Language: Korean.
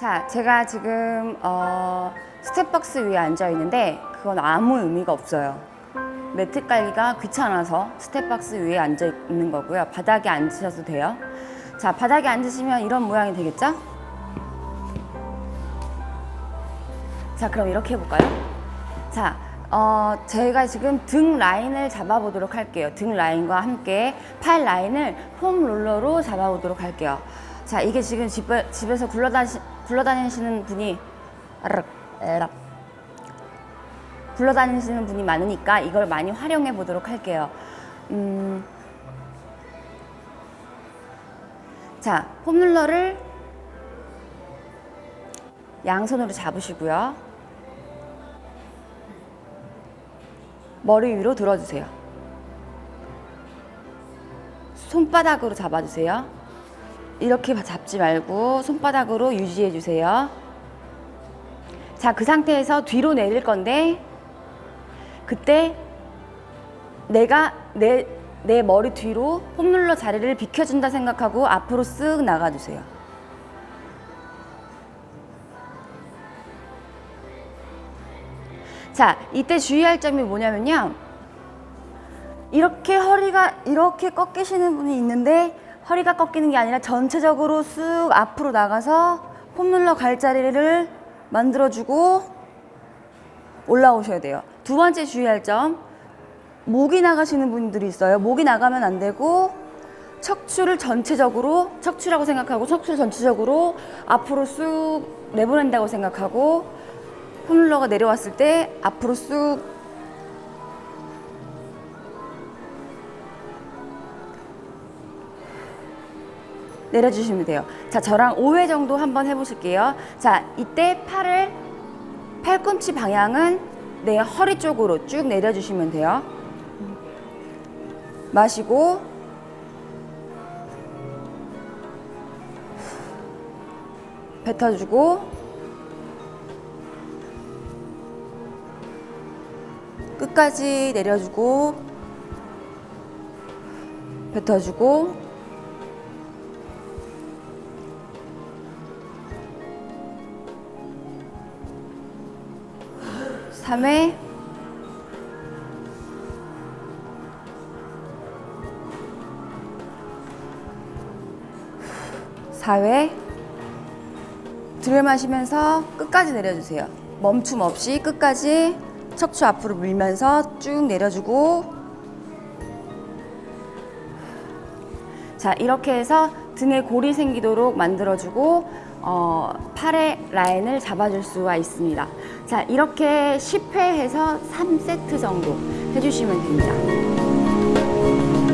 자, 제가 지금 어, 스텝박스 위에 앉아 있는데 그건 아무 의미가 없어요. 매트 깔기가 귀찮아서 스텝박스 위에 앉아 있는 거고요. 바닥에 앉으셔도 돼요. 자, 바닥에 앉으시면 이런 모양이 되겠죠? 자, 그럼 이렇게 해볼까요? 자, 어, 저희가 지금 등 라인을 잡아보도록 할게요. 등 라인과 함께 팔 라인을 폼 롤러로 잡아보도록 할게요. 자, 이게 지금 집에, 집에서 굴러다시, 굴러다니시는 분이. 굴러다니시는 분이 많으니까 이걸 많이 활용해 보도록 할게요. 음, 자, 폼롤러를 양손으로 잡으시고요. 머리 위로 들어주세요. 손바닥으로 잡아주세요. 이렇게 잡지 말고 손바닥으로 유지해 주세요. 자, 그 상태에서 뒤로 내릴 건데, 그때 내가 내, 내 머리 뒤로 폼롤러 자리를 비켜준다 생각하고 앞으로 쓱 나가주세요. 자, 이때 주의할 점이 뭐냐면요. 이렇게 허리가 이렇게 꺾이시는 분이 있는데 허리가 꺾이는 게 아니라 전체적으로 쑥 앞으로 나가서 폼롤러 갈 자리를 만들어주고 올라오셔야 돼요. 두 번째 주의할 점, 목이 나가시는 분들이 있어요. 목이 나가면 안 되고 척추를 전체적으로 척추라고 생각하고 척추를 전체적으로 앞으로 쑥 내보낸다고 생각하고 폼롤러가 내려왔을 때 앞으로 쑥 내려주시면 돼요. 자, 저랑 5회 정도 한번 해보실게요. 자, 이때 팔을, 팔꿈치 방향은 내 허리 쪽으로 쭉 내려주시면 돼요. 마시고, 뱉어주고, 끝까지 내려주고, 뱉어주고, 3회. 사회. 들이마시면서 끝까지 내려주세요. 멈춤 없이 끝까지 척추 앞으로 밀면서 쭉 내려주고. 자 이렇게 해서 등에 골이 생기도록 만들어주고 어, 팔의 라인을 잡아줄 수가 있습니다. 자, 이렇게 10회 해서 3세트 정도 해주시면 됩니다.